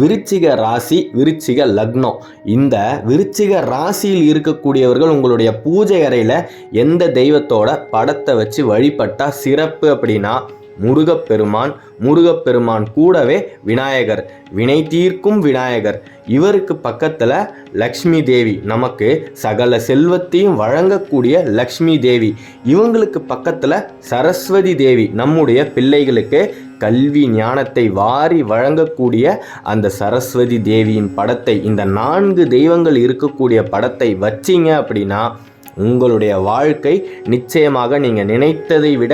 விருச்சிக ராசி விருச்சிக லக்னம். இந்த விருச்சிக ராசியில் இருக்கக்கூடியவர்கள் உங்களுடைய பூஜை அறையில் எந்த தெய்வத்தோட படத்தை வச்சு வழிபட்டால் சிறப்பு அப்படின்னா முருகப்பெருமான் முருகப்பெருமான் கூடவே விநாயகர் வினை தீர்க்கும் விநாயகர். இவருக்கு பக்கத்தில் லக்ஷ்மி தேவி நமக்கு சகல செல்வத்தையும் வழங்கக்கூடிய லக்ஷ்மி தேவி. இவங்களுக்கு பக்கத்தில் சரஸ்வதி தேவி நம்முடைய பிள்ளைகளுக்கு கல்வி ஞானத்தை வாரி வழங்கக்கூடிய அந்த சரஸ்வதி தேவியின் படத்தை இந்த நான்கு தெய்வங்கள் இருக்கக்கூடிய படத்தை வச்சீங்க அப்படின்னா உங்களுடைய வாழ்க்கை நிச்சயமாக நீங்கள் நினைத்ததை விட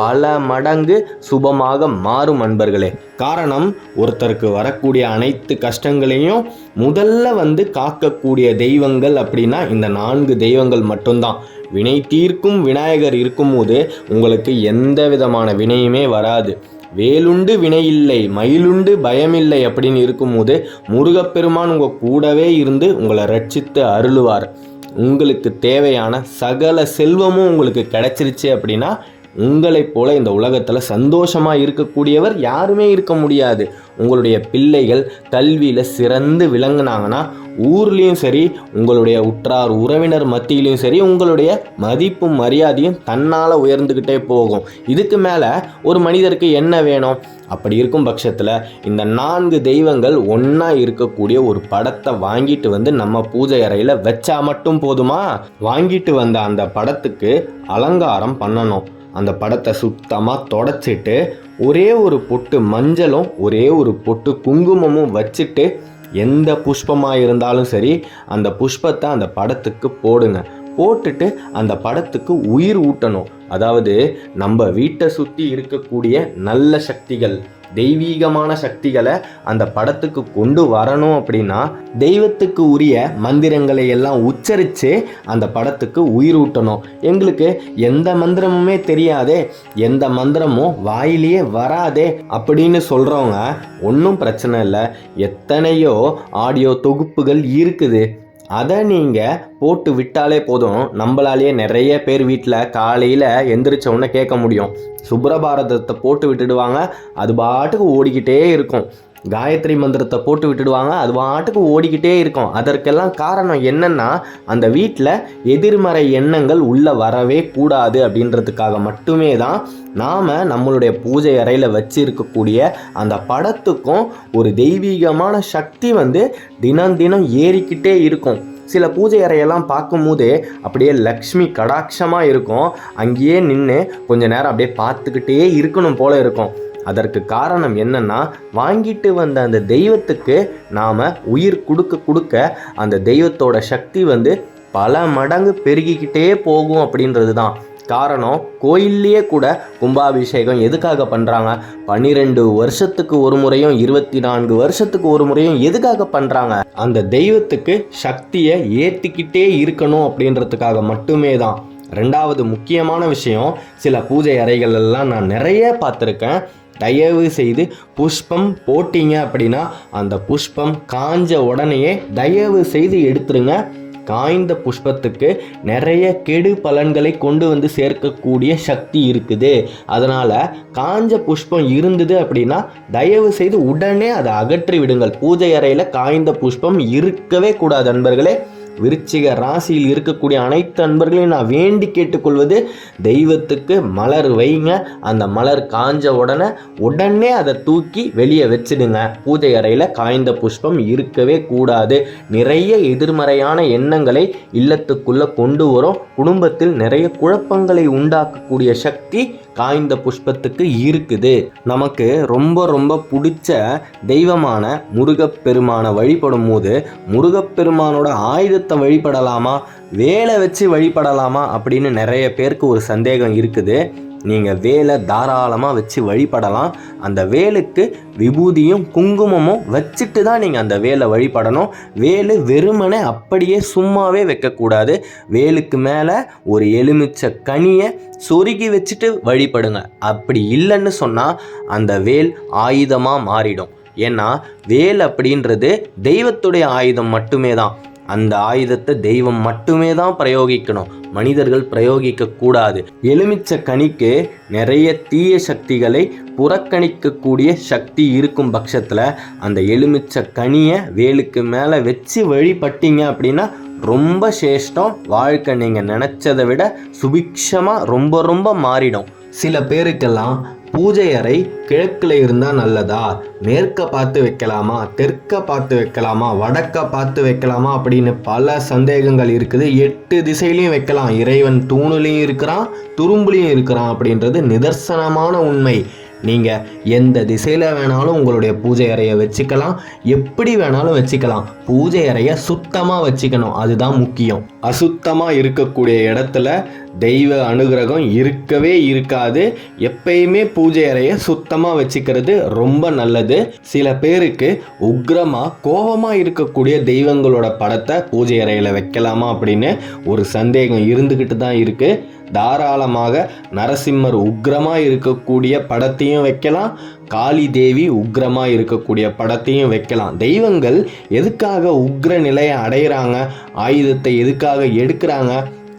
பல மடங்கு சுபமாக மாறும் அன்பர்களே. காரணம் ஒருத்தருக்கு வரக்கூடிய அனைத்து கஷ்டங்களையும் முதல்ல வந்து காக்கக்கூடிய தெய்வங்கள் அப்படின்னா இந்த நான்கு தெய்வங்கள் மட்டும்தான். வினை தீர்க்கும் விநாயகர் இருக்கும்போது உங்களுக்கு எந்த விதமான வினையுமே வராது. வேலுண்டு வினையில்லை மயிலுண்டு பயமில்லை அப்படின்னு இருக்கும்போது முருகப்பெருமான் உங்கள் கூடவே இருந்து உங்களை ரட்சித்து அருளுவார். உங்களுக்கு தேவையான சகல செல்வமும் உங்களுக்கு கிடைச்சிருச்சு அப்படின்னா உங்களைப் போல இந்த உலகத்தில் சந்தோஷமாக இருக்கக்கூடியவர் யாருமே இருக்க முடியாது. உங்களுடைய பிள்ளைகள் கல்வியில் சிறந்து விளங்குனாங்கன்னா ஊர்லேயும் சரி உங்களுடைய உற்றார் உறவினர் மத்தியிலையும் சரி உங்களுடைய மதிப்பும் மரியாதையும் தன்னால் உயர்ந்துக்கிட்டே போகும். இதுக்கு மேலே ஒரு மனிதருக்கு என்ன வேணும்? அப்படி இருக்கும் பட்சத்தில் இந்த நான்கு தெய்வங்கள் ஒன்றா இருக்கக்கூடிய ஒரு படத்தை வாங்கிட்டு வந்து நம்ம பூஜை அறையில் வச்சா மட்டும் போதுமா? வாங்கிட்டு வந்த அந்த படத்துக்கு அலங்காரம் பண்ணணும். அந்த படத்தை சுத்தமாக தொடச்சிட்டு ஒரே ஒரு பொட்டு மஞ்சளும் ஒரே ஒரு பொட்டு குங்குமமும் வச்சுட்டு எந்த புஷ்பமாக இருந்தாலும் சரி அந்த புஷ்பத்தை அந்த படத்துக்கு போடுங்க. போட்டுட்டு அந்த படத்துக்கு உயிர் ஊட்டணும். அதாவது நம்ம வீட்டை சுற்றி இருக்கக்கூடிய நல்ல சக்திகள். தெய்வீகமான சக்திகளை அந்த படத்துக்கு கொண்டு வரணும் அப்படின்னா தெய்வத்துக்கு உரிய மந்திரங்களை எல்லாம் உச்சரித்து அந்த படத்துக்கு உயிரூட்டணும். எங்களுக்கு எந்த மந்திரமுமே தெரியாதே எந்த மந்திரமும் வாயிலேயே வராதே அப்படின்னு சொல்கிறவங்க ஒன்றும் பிரச்சனை இல்லை. எத்தனையோ ஆடியோ தொகுப்புகள் இருக்குது. அதை நீங்கள் போட்டு விட்டாலே போதும். நம்மளாலேயே நிறைய பேர் வீட்டில் காலையில் எந்திரிச்ச உடனே கேட்க முடியும். சுப்ரபாரதத்தை போட்டு விட்டுடுவாங்க. அது பாட்டுக்கு ஓடிக்கிட்டே இருக்கும். காயத்ரி மந்திரத்தை போட்டு விட்டுடுவாங்க. அது பாட்டுக்கு ஓடிக்கிட்டே இருக்கும். அதற்கெல்லாம் காரணம் என்னன்னா அந்த வீட்டில் எதிர்மறை எண்ணங்கள் உள்ளே வரவே கூடாது அப்படின்றதுக்காக மட்டுமே தான் நாம் நம்மளுடைய பூஜை அறையில் வச்சிருக்கக்கூடிய அந்த படத்துக்கும் ஒரு தெய்வீகமான சக்தி வந்து தினம் தினம் ஏறிக்கிட்டே இருக்கும். சில பூஜை அறையெல்லாம் பார்க்கும்போதே அப்படியே லக்ஷ்மி கடாட்சமாக இருக்கும். அங்கேயே நின்று கொஞ்ச நேரம் அப்படியே பார்த்துக்கிட்டே இருக்கணும் போல இருக்கும். அதற்கு காரணம் என்னன்னா வாங்கிட்டு வந்த அந்த தெய்வத்துக்கு நாம் உயிர் கொடுக்க கொடுக்க அந்த தெய்வத்தோட சக்தி வந்து பல மடங்கு பெருகிக்கிட்டே போகும் அப்படின்றது தான் காரணம் கோயில்லையே கூட கும்பாபிஷேகம் எதுக்காக பண்ணுறாங்க பன்னிரெண்டு வருஷத்துக்கு ஒரு முறையும் இருபத்தி நான்கு வருஷத்துக்கு ஒரு முறையும் எதுக்காக பண்ணுறாங்க அந்த தெய்வத்துக்கு சக்தியை ஏற்றிக்கிட்டே இருக்கணும் அப்படின்றதுக்காக மட்டுமே தான் ரெண்டாவது முக்கியமான விஷயம் சில பூஜை அறைகள் எல்லாம் நான் நிறைய பார்த்துருக்கேன். தயவு செய்து புஷ்பம் போட்டீங்க அப்படின்னா அந்த புஷ்பம் காஞ்ச உடனேயே தயவு செய்து எடுத்துருங்க. காய்ந்த புஷ்பத்துக்கு நிறைய கெடு பலன்களை கொண்டு வந்து சேர்க்கக்கூடிய சக்தி இருக்குது. அதனால் காஞ்ச புஷ்பம் இருந்தது அப்படின்னா தயவு செய்து உடனே அதை அகற்றி விடுங்கள் பூஜை அறையில் காய்ந்த புஷ்பம் இருக்கவே கூடாது நண்பர்களே விருச்சிக ராசியில் இருக்கக்கூடிய அனைத்து அன்பர்களையும் நான் வேண்டி கேட்டுக்கொள்வது தெய்வத்துக்கு மலர் வைங்க. அந்த மலர் காஞ்ச உடனே உடனே அதை தூக்கி வெளியே வச்சிடுங்க. பூஜை அறையில் காய்ந்த புஷ்பம் இருக்கவே கூடாது. நிறைய எதிர்மறையான எண்ணங்களை இல்லத்துக்குள்ளே கொண்டு வரும். குடும்பத்தில் நிறைய குழப்பங்களை உண்டாக்கக்கூடிய சக்தி காய்ந்த புஷ்பத்துக்கு இருக்குது. நமக்கு ரொம்ப ரொம்ப பிடிச்ச தெய்வமான முருகப்பெருமானை வழிபடும் போது முருகப்பெருமானோட ஆயுதத்தை வழிபடலாமா? வேலை வச்சு வழிபடலாமா? அப்படின்னு நிறைய பேருக்கு ஒரு சந்தேகம் இருக்குது. நீங்கள் வேலை தாராளமாக வச்சு வழிபடலாம். அந்த வேலுக்கு விபூதியும் குங்குமமும் வச்சுட்டு தான் நீங்கள் அந்த வேலை வழிபடணும். வேலு வெறுமனே அப்படியே சும்மாவே வைக்கக்கூடாது. வேலுக்கு மேலே ஒரு எலுமிச்சை கனியை சொருகி வச்சுட்டு வழிபடுங்க. அப்படி இல்லைன்னு சொன்னால் அந்த வேல் ஆயுதமாக மாறிடும். ஏன்னா வேல் அப்படின்றது தெய்வத்துடைய ஆயுதம் மட்டுமே தான். அந்த ஆயுதத்தை தெய்வம் மட்டுமே தான் பிரயோகிக்கணும். மனிதர்கள் பிரயோகிக்க கூடாது. எலுமிச்சை கனிக்கு நிறைய தீய சக்திகளை புறக்கணிக்கக்கூடிய சக்தி இருக்கும் பட்சத்தில் அந்த எலுமிச்சை கனியை வேலுக்கு மேலே வச்சு வழிபட்டீங்க அப்படின்னா ரொம்ப சேஷ்டம். வாழ்க்கை நீங்கள் நினச்சதை விட சுபிக்ஷமாக ரொம்ப ரொம்ப மாறிடும். சில பேருக்கெல்லாம் பூஜை அறை கிழக்கில் இருந்தால் நல்லதா? மேற்க பார்த்து வைக்கலாமா? தெற்க பார்த்து வைக்கலாமா? வடக்க பார்த்து வைக்கலாமா? அப்படின்னு பல சந்தேகங்கள் இருக்குது. எட்டு திசையிலையும் வைக்கலாம். இறைவன் தூணுலையும் இருக்கிறான் துரும்புலையும் இருக்கிறான் அப்படின்றது நிதர்சனமான உண்மை. நீங்கள் எந்த திசையில் வேணாலும் உங்களுடைய பூஜை அறையை வச்சுக்கலாம். எப்படி வேணாலும் வச்சுக்கலாம். பூஜை அறையை சுத்தமாக வச்சுக்கணும். அதுதான் முக்கியம். அசுத்தமாக இருக்கக்கூடிய இடத்துல தெய்வ அனுகிரகம் இருக்கவே இருக்காது. எப்பயுமே பூஜை அறையை சுத்தமாக வச்சுக்கிறது ரொம்ப நல்லது. சில பேருக்கு உக்ரமாக கோபமாக இருக்கக்கூடிய தெய்வங்களோட படத்தை பூஜை அறையில் வைக்கலாமா அப்படின்னு ஒரு சந்தேகம் இருந்துக்கிட்டு தான் இருக்குது தாராளமாக நரசிம்மர் உக்ரமாக இருக்கக்கூடிய படத்தையும் வைக்கலாம் காளி தேவி உக்ரமாக இருக்கக்கூடிய படத்தையும் வைக்கலாம். தெய்வங்கள் எதுக்காக உக்ர நிலையை அடையிறாங்க? ஆயுதத்தை எதுக்காக எடுக்கிறாங்க?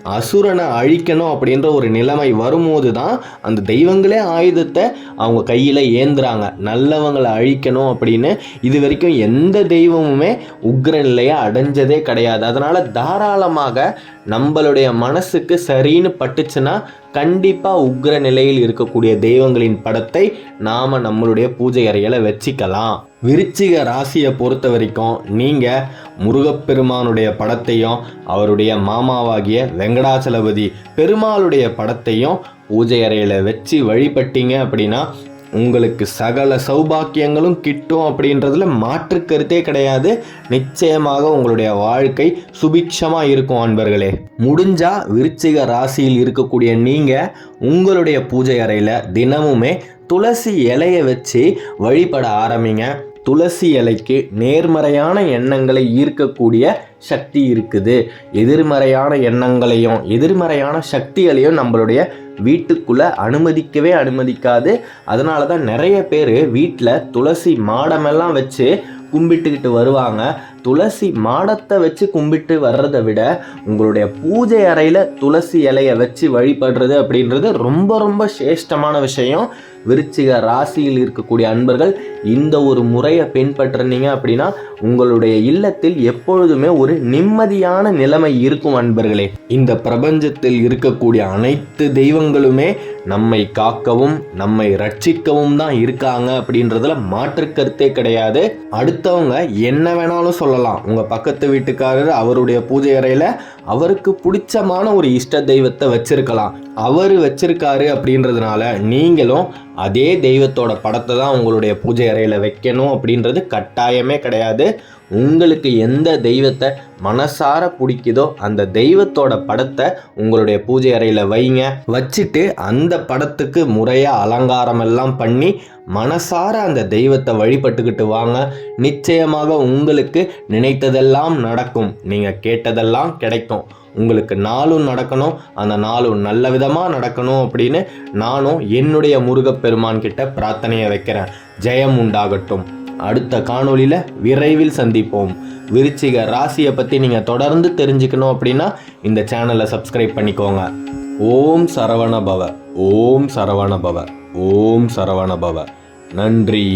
அசுரனை அழிக்கணும் அப்படின்ற ஒரு நிலைமை வரும்போது தான் அந்த தெய்வங்களே ஆயுதத்தை அவங்க கையில் ஏந்துறாங்க. நல்லவங்களை அழிக்கணும் அப்படின்னு இது வரைக்கும் எந்த தெய்வமுமே உக்ர நிலையை அடைஞ்சதே கிடையாது. அதனால் தாராளமாக நம்மளுடைய மனசுக்கு சரின்னு பட்டுச்சுன்னா கண்டிப்பாக உக்ர நிலையில் இருக்கக்கூடிய தெய்வங்களின் படத்தை நாம் நம்மளுடைய பூஜை அறையில் வச்சுக்கலாம். விருச்சிக ராசியை பொறுத்த வரைக்கும் நீங்கள் முருகப்பெருமானுடைய படத்தையும் அவருடைய மாமாவாகிய வெங்கடாச்சலபதி பெருமாளுடைய படத்தையும் பூஜை அறையில் வச்சு வழிபட்டீங்க அப்படின்னா உங்களுக்கு சகல சௌபாக்கியங்களும் கிட்டும் அப்படின்றதுல மாற்று கருத்தே கிடையாது. நிச்சயமாக உங்களுடைய வாழ்க்கை சுபிக்ஷமாக இருக்கும் அன்பர்களே. முடிஞ்சா விருச்சிக ராசியில் இருக்கக்கூடிய நீங்கள் உங்களுடைய பூஜை அறையில் தினமுமே துளசி இலையை வச்சு வழிபட ஆரம்பிங்க. துளசி இலைக்கு நேர்மறையான எண்ணங்களை ஈர்க்கக்கூடிய சக்தி இருக்குது. எதிர்மறையான எண்ணங்களையும் எதிர்மறையான சக்திகளையும் நம்மளுடைய வீட்டுக்குள்ளே அனுமதிக்கவே அனுமதிக்காது. அதனால தான் நிறைய பேர் வீட்டில் துளசி மாடமெல்லாம் வச்சு கும்பிட்டுக்கிட்டு வருவாங்க. துளசி மாடத்தை வச்சு கும்பிட்டு வர்றதை விட உங்களுடைய பூஜை அறையில் துளசி இலையை வச்சு வழிபடுறது அப்படின்றது ரொம்ப ரொம்ப சிரேஷ்டமான விஷயம். விருச்சிக ராசியில் இருக்கக்கூடிய அன்பர்கள் இந்த ஒரு முறையை பின்பற்றினீங்க அப்படின்னா உங்களுடைய இல்லத்தில் எப்பொழுதுமே ஒரு நிம்மதியான நிலைமை இருக்கும் அன்பர்களே. இந்த பிரபஞ்சத்தில் இருக்கக்கூடிய அனைத்து தெய்வங்களுமே நம்மை காக்கவும் நம்மை ரட்சிக்கவும் தான் இருக்காங்க அப்படின்றதுல மாற்று கருத்தே கிடையாது. அடுத்தவங்க என்ன வேணாலும் சொல்லலாம் உங்க பக்கத்து வீட்டுக்காரர் அவருடைய பூஜை அறையில் அவருக்கு பிடிச்சமான ஒரு இஷ்ட தெய்வத்தை வச்சிருக்கலாம். அவர் வச்சிருக்காரு அப்படின்றதுனால நீங்களும் அதே தெய்வத்தோட படத்தை தான் உங்களுடைய பூஜை அறையில் வைக்கணும் அப்படின்றது கட்டாயமே கிடையாது. உங்களுக்கு எந்த தெய்வத்தை மனசார பிடிக்குதோ அந்த தெய்வத்தோட படத்தை உங்களுடைய பூஜை அறையில் வைங்க. வச்சுட்டு அந்த படத்துக்கு முறையாக அலங்காரம் எல்லாம் பண்ணி மனசார அந்த தெய்வத்தை வழிபட்டுக்கிட்டு வாங்க. நிச்சயமாக உங்களுக்கு நினைத்ததெல்லாம் நடக்கும். நீங்கள் கேட்டதெல்லாம் கிடைக்கும். உங்களுக்கு நாளும் நடக்கணும். அந்த நாளும் நல்ல விதமாக நடக்கணும் அப்படின்னு நானும் என்னுடைய முருகப்பெருமான் கிட்ட பிரார்த்தனையை வைக்கிறேன். ஜெயம் உண்டாகட்டும். அடுத்த காணொளியில் விரைவில் சந்திப்போம். விருச்சிக ராசியை பற்றி நீங்கள் தொடர்ந்து தெரிஞ்சுக்கணும் அப்படின்னா இந்த சேனலை சப்ஸ்கிரைப் பண்ணிக்கோங்க. ஓம் சரவண பவ ஓம் சரவண பவ ஓம் சரவண பவ நன்றி.